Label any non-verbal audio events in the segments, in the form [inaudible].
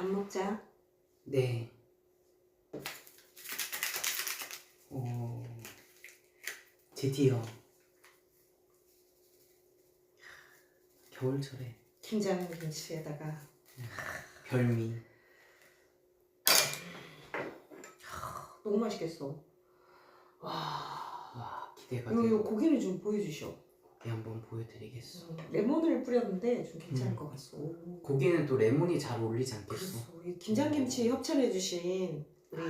밥 먹자. 네. 어, 드디어 겨울철에 김장 김치에다가 별미 너무 맛있겠어. 와. 와 기대가 요, 요 돼요. 고기를 좀 보여주셔. 네, 한번 보여드리겠어. 음, 레몬을 뿌렸는데 좀 괜찮을 음. 것 같소. 고기는 또 레몬이 잘 어울리지 않겠어? 그렇소. 이 김장김치 협찬해주신 우리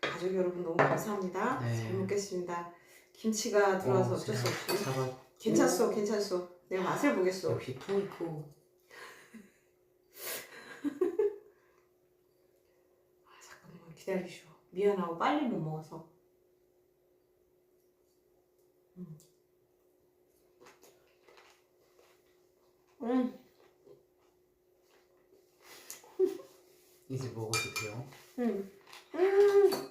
가족 여러분 너무 감사합니다. 네. 잘 먹겠습니다. 김치가 들어와서 어, 어쩔 수 제가 없이. 잡아 괜찮소, 괜찮소. 내가 맛을 보겠소. 역시 크고 [laughs] 아, 잠깐만 기다리쇼. 미안하고 빨리 못 먹어서. 음. 이제 먹어도 돼요. 음. 음.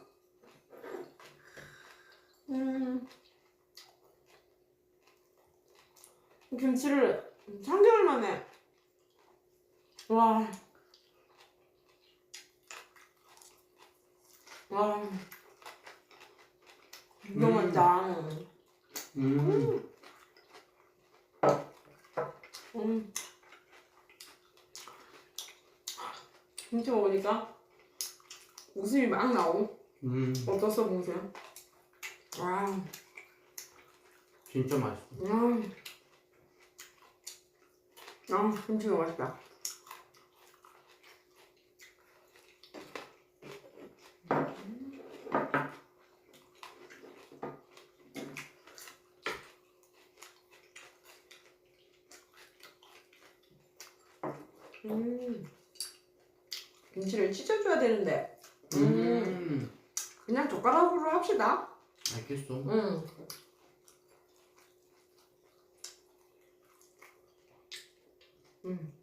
음. 김치를 3개월 만에 와. 와. 너무 음. 맛있다. 음, 음. 김치 먹으니까 웃음이 막 나오. 음, 어떻어 보세요? 와, 진짜 맛있어. 음. 아, 김치가 맛있다. 음. 김치를 찢어줘야 되는데 음, 그냥 젓가락으로 합시다. 알겠어. 음. 음.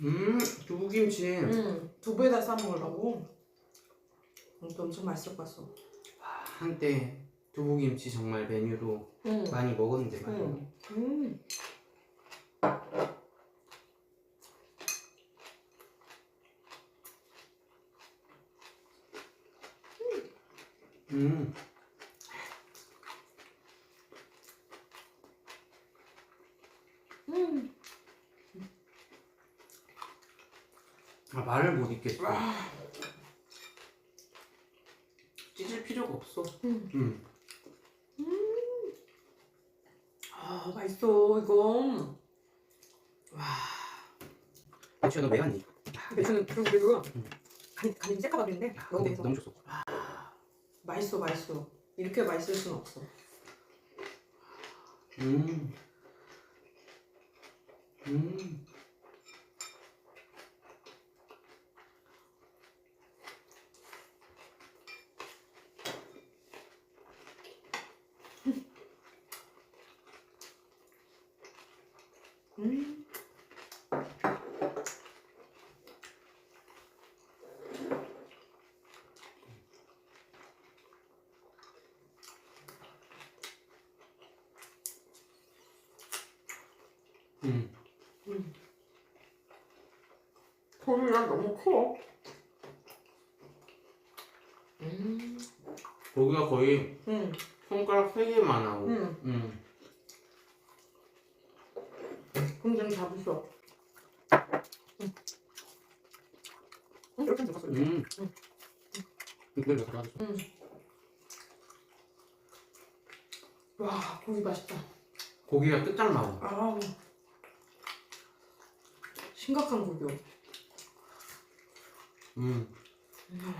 음, 두부김치. 음. 두부에다 싸 먹으려고. 이것도 엄청 맛있을 것 같어. 한때 두부김치 정말 메뉴로 음. 많이 먹었는데 말이야. 음. 음. 음, 음. 아, 말을 못 잊겠어. 와. 찢을 필요가 없어. 음. 음, 아, 맛있어, 이거. 배추야 너왜 왔니? 배추는 그리고 그리고 음. 간이 간이 그랬는데 야, 너무 맛있어. 너무 좋소. 맛있어, 맛있어. 이렇게 맛있을 수는 없어. 음, 음, 음. 음. 음. 고기가 너무 커. 음. 고기가 거의 음. 손가락 세 개만 하고. 음. 음. 그럼 좀 잡으셔. 음. 음, 이렇게 잡았어. 이렇게. 음. 음. 이걸? 음. 와, 고기 맛있다. 고기가 끝장나고. 아우. 심각한 고기요. 음. 음.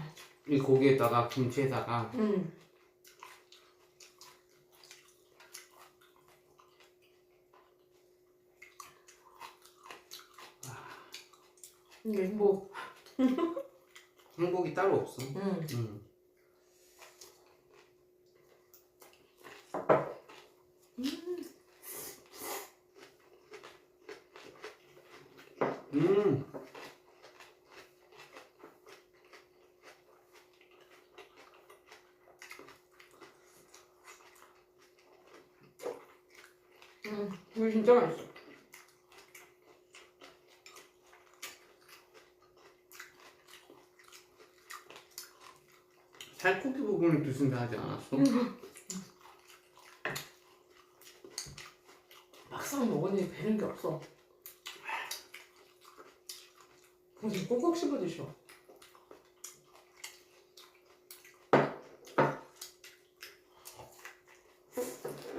이 고기에다가 김치에다가 음. 이게 뭐, 행복이 따로 없어. 음. 음. 음. 음. 이거 진짜 맛있어. 살코기 부분을 드신다 하지 않았어? [laughs] 막상 먹으니 배는 게 없어. 그래서 꼭꼭 씹어 드셔.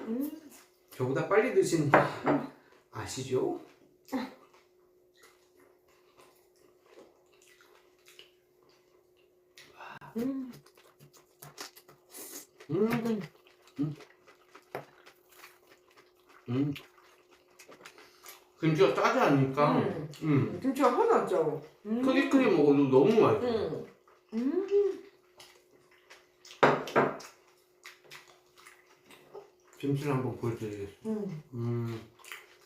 음, 저보다 빨리 드시는 아시죠? 음, 음, 음, 음. 김치가 짜지 않으니까, 음. 음, 김치가 하나도 안 짜고. 음. 크게 크게 먹어도 너무 맛있어. 음. 음. 김치를 한번 보여드리겠어. 음. 음,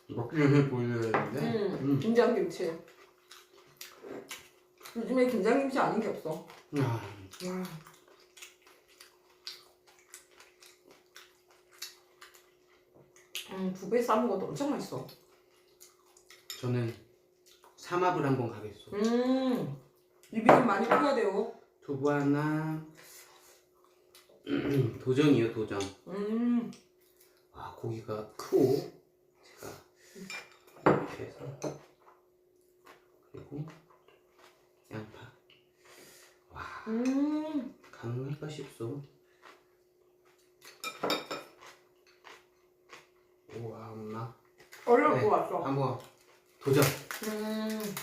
먹기 전에 보여드려야 되는데. 음. 음. 김장김치. 요즘에 김장김치 아닌 게 없어. 야, 와. 음, 두배 싸 먹어도 엄청 맛있어. 저는 삼합을 한번 가겠어. 음, 입이 좀 많이 커야 돼요. 두부 하나. 도전이요, 도전. 음, 아, 고기가 크고, 제가 이렇게 해서. 그리고 양파. 와, 음, 가능할까 싶소. 우와, 엄마. 어려울 네. 것 같어. 한번 도전. 음,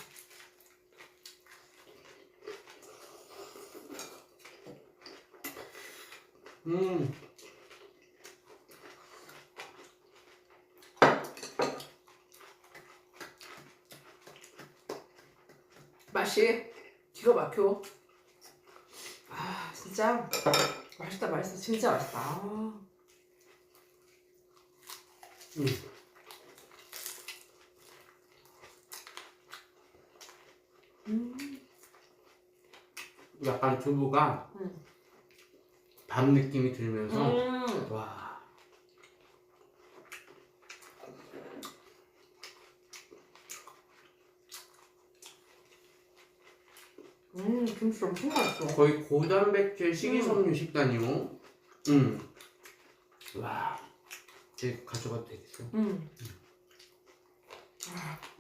음, 맛이 기가 막혀. 아, 진짜 맛있다, 맛있어. 진짜 맛있다. 아. 음. 음, 약간 두부가 음. 밥 느낌이 들면서, 음. 와, 음, 김치 엄청 맛있어. 거의 고단백질 식이섬유 식단이요. 음, 와, 제 가져가도 되겠어. 음.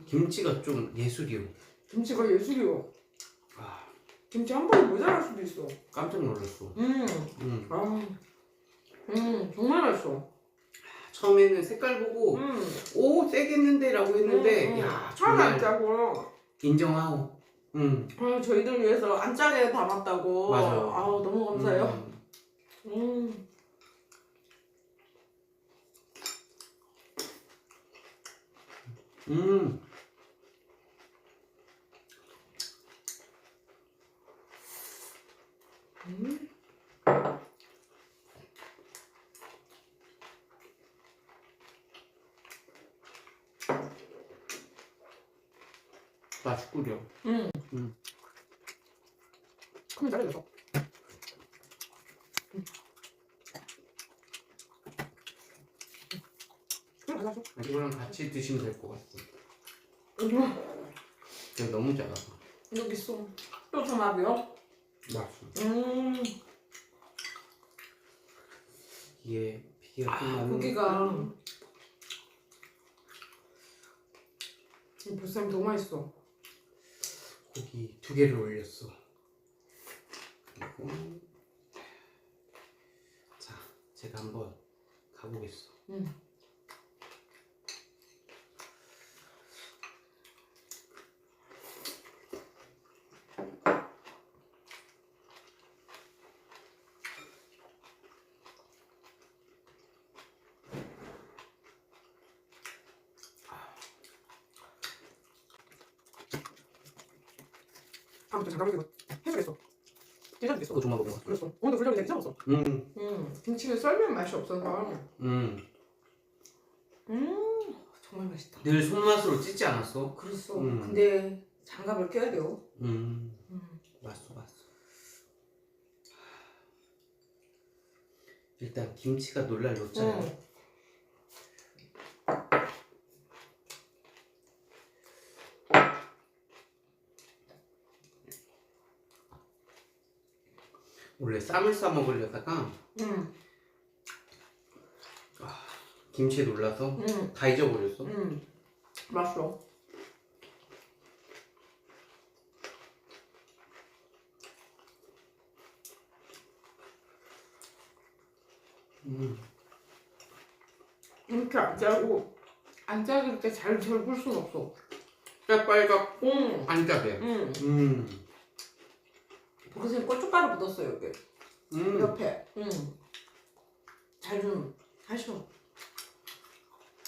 김치가 좀 예술이요. 김치가 예술이요. 와, 김치 한 번에 모자랄 수도 있어. 깜짝 놀랐어. 음, 음, 아, 음, 정말 맛있어. 처음에는 색깔 보고 음, 오 세겠는데라고 했는데, 음, 음. 야 하나 안 정말 짜고. 인정하고. 음, 아, 저희들 위해서 안 짜게 담았다고. 맞아요. 아우, 너무 감사해요. 음. 음. 음. 음. 맛있구려. 음. 음. 그럼 잘해줘. 음. 그럼 가져줘. 이거랑 같이 드시면 될 것 같아. 음. 근데 너무 작아서. 여기 있어. 또 전압이요? 맛있어. 음. 이게 비계가 아, 고기가. 이 보쌈이 너무 맛있어. 고기 두 개를 올렸어. 그리고 자, 제가 한번 가보겠어. 음. 아무튼 잠깐만 이거 해주겠어. 찢어주겠어. 그거 좀만 먹어. 그랬어. 오늘 분량이 되게 적었어. 음, 음, 김치는 썰면 맛이 없어서. 음. 음, 정말 맛있다. 늘 손맛으로 찢지 않았어? 그랬어. 음. 근데 장갑을 껴야 돼요. 음, 음. 맛있어, 맛있어. 일단 김치가 놀랄 놓잖아요. 음. 원래 쌈을 싸 먹으려다가 응, 김치에 놀라서 응, 다 잊어버렸어. 응. 맛있어. 음. 이렇게 안 짜고 안 짜게 이렇게 잘 절굴 순 없어. 빨갛고 응, 안 짜게. 응. 음. 그래서 고춧가루 묻었어 여기 음. 옆에. 응. 잘좀 하셔.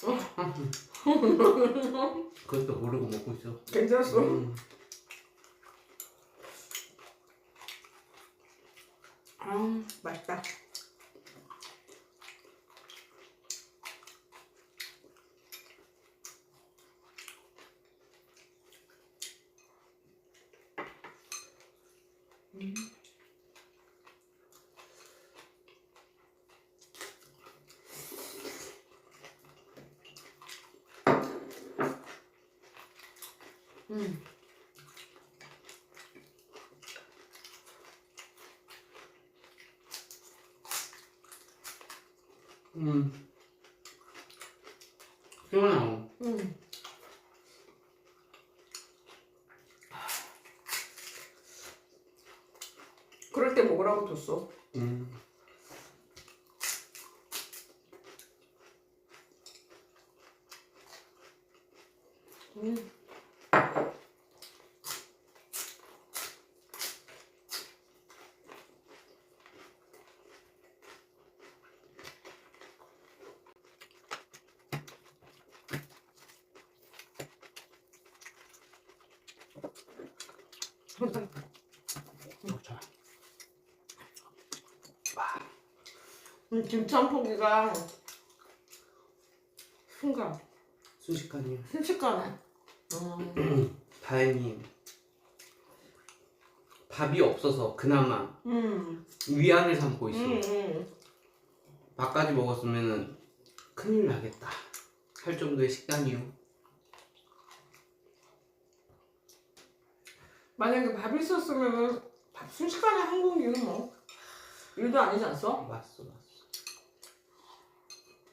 [laughs] 그것도 모르고 먹고 있어. 괜찮았어. 음. 아, 맛있다. 음. 음. 음. 시원하고. 음. 그럴 때 먹으라고 뒀어. 음. 음. 좋아. 음, 김치 한 포기가 순간 순식간이야. 순식간에. 음. [clears throat] 다행히 밥이 없어서 그나마 음. 위안을 삼고 있어. 음. 음. 밥까지 먹었으면 큰일 나겠다. 할 정도의 식단이요. 만약에 밥이 있었으면 밥 순식간에 한 공기는 뭐 일도 아니지 않소? 맞어, 맞어.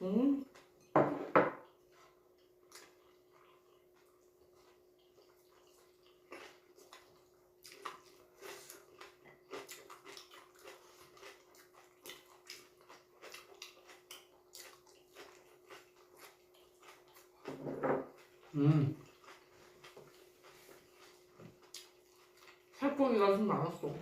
음. 음, 살코기가 좀 많았어.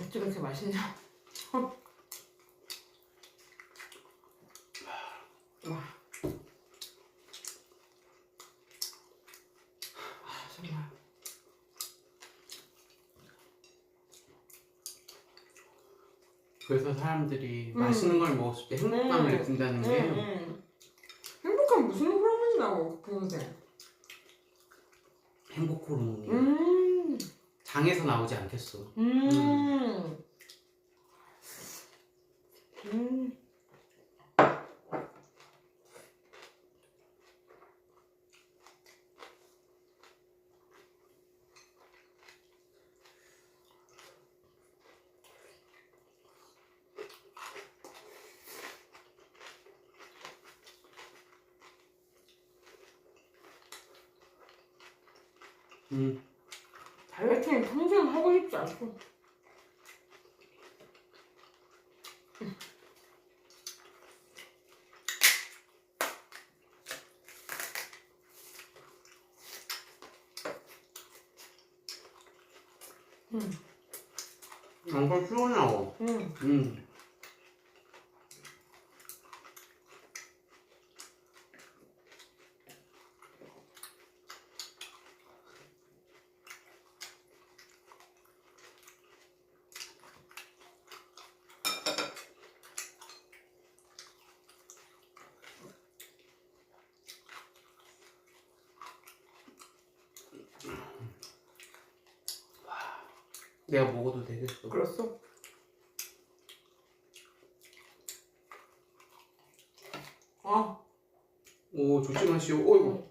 어쩜 이렇게 맛있냐? 와. 아, 정말. 그래서 사람들이 음. 맛있는 걸 먹었을 때 행복감을 음. 느낀다는 응, 게 응. 행복한 무슨 호르몬이라고 그러는데. 행복 호르몬이 음, 장에서 나오지 않겠어. 음, 음. 음, 다이어트는 평생 하고 싶지 않고. 내가 먹어도 되겠어. 그랬어? 어. 오 조심하시오. 어이구.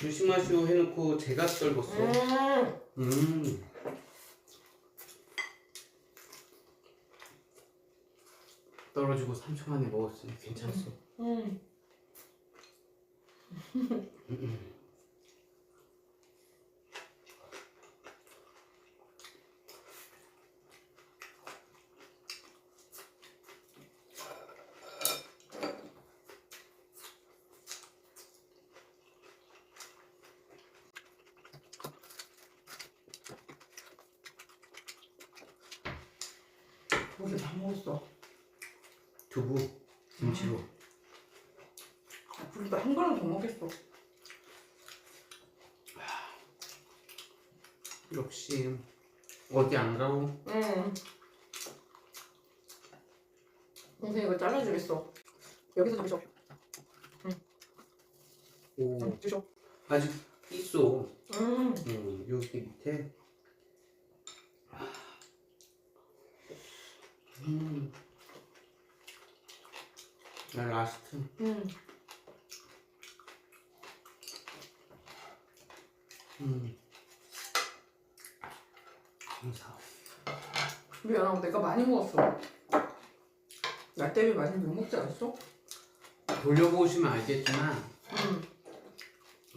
조심하시오 해놓고 제가 떨궜어. 음. 음. 떨어지고 3초 만에 먹었으니 괜찮소. 음. 고기 다 먹었어. 두부 김치로. 우리도 한 그릇 더 먹겠어. 역시 어디 안 가고 응. 동생 이거 잘라주겠어. 여기서 잡으셔. 오 응, 주셔. 아직 있어. 음. 음, 여기 밑에. 음. 나 라스트. 음. 음. 감사. 미안하고 내가 많이 먹었어. 나 때문에 많이 못 먹지 않았어? 돌려보시면 알겠지만 응.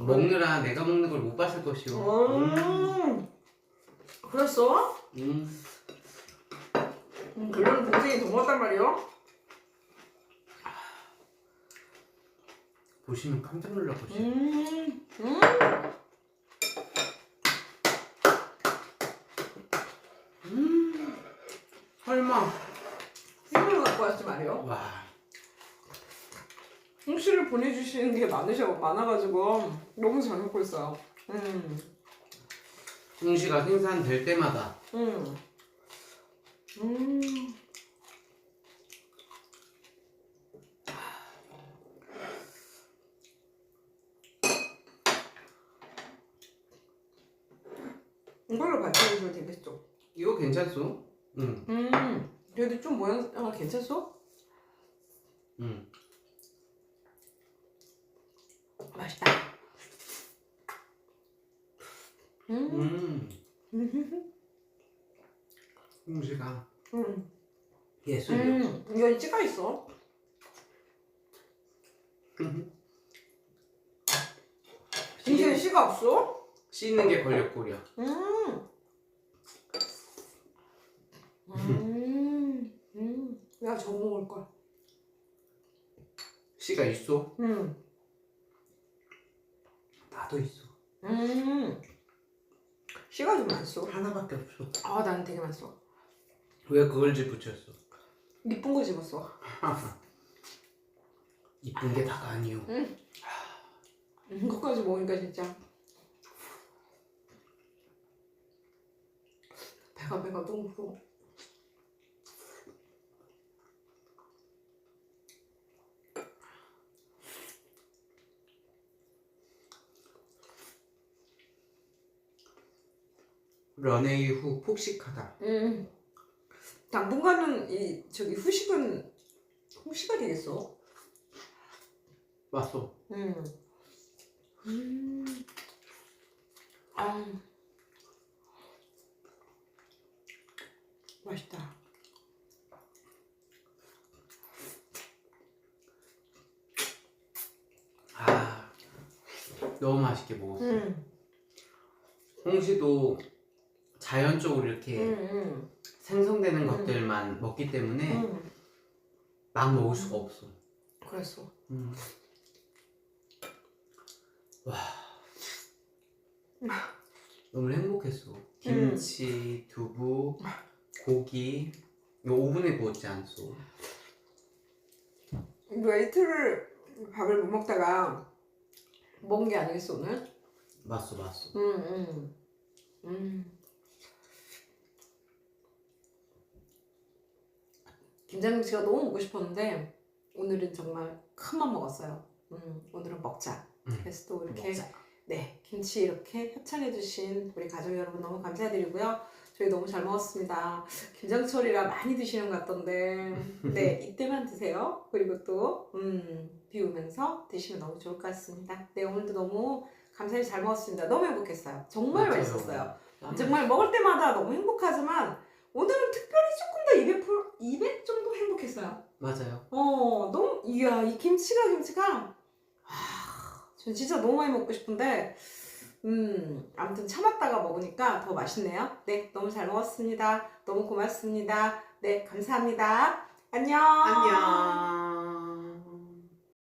먹느라 내가 먹는 걸 못 봤을 것이오. 음. 그랬어? 음. 음, 그러는 동생이 더 먹었단 말이야? 보시면 깜짝 놀랄 것이오. 음. 음. 음. 설마. 이걸 갖고 왔지 말이야. 와. 홍시를 보내주시는 게 많으셔 많아가지고 너무 잘 먹고 있어요. 음. 홍시가 생산될 때마다 음. 음. 이걸로 발전해도 되겠죠? 이거 괜찮소? 응. 음. 그래도 좀 모양 아, 괜찮소? 응. 맛있다. 음. 음. 홍시가 음. 예술이야. 음. 이거 찌가 있어. 이게 씨, 씨가 없어? 씻는 게 걸렸고려. 음. 음. 음. 야, 저 먹을 걸. 씨가 있어? 음. 나도 있어. 음. 씨가 좀 많소. 하나밖에 없어. 아, 난 되게 많소. 왜 그걸 집붙였어? 이쁜 거 집었어. [laughs] 이쁜 게 다가 아니오. 이거까지 먹으니까 진짜. 배가 배가 너무 부러워. 런웨이 후 폭식하다. 음. 당분간은 이 저기 후식은 후식가 되겠어. 왔어. 음. 음. 아. 맛있다. 아, 너무 맛있게 먹었어. 음. 홍시도 자연적으로 이렇게 음. 생성되는 음. 것들만 먹기 때문에 음. 막 먹을 수가 없어. 그랬어. 음. 와. 너무 행복했어. 김치, 두부, 고기. 이거 오븐에 구웠지 않소? 이거 이틀을 밥을 못 먹다가 먹은 게 아니겠어 오늘? 맞소, 맞소. 음, 음. 음. 김장김치가 너무 먹고 싶었는데 오늘은 정말 큰맘 먹었어요. 음, 오늘은 먹자. 음. 그래서 또 이렇게 먹자. 네, 김치 이렇게 협찬해주신 우리 가족 여러분 너무 감사드리고요. 저희 너무 잘 먹었습니다. 김장철이라 많이 드시는 것 같던데, 네, [laughs] 이때만 드세요. 그리고 또, 음, 비우면서 드시면 너무 좋을 것 같습니다. 네, 오늘도 너무 감사히 잘 먹었습니다. 너무 행복했어요. 정말 맞아요. 맛있었어요. 아, 정말 먹을 때마다 너무 행복하지만, 오늘은 특별히 조금 더 200, 200 정도 행복했어요. 맞아요. 어, 너무, 이야, 이 김치가, 김치가, 아, 전 진짜 너무 많이 먹고 싶은데, 음, 아무튼 참았다가 먹으니까 더 맛있네요. 네, 너무 잘 먹었습니다. 너무 고맙습니다. 네, 감사합니다. 안녕. 안녕.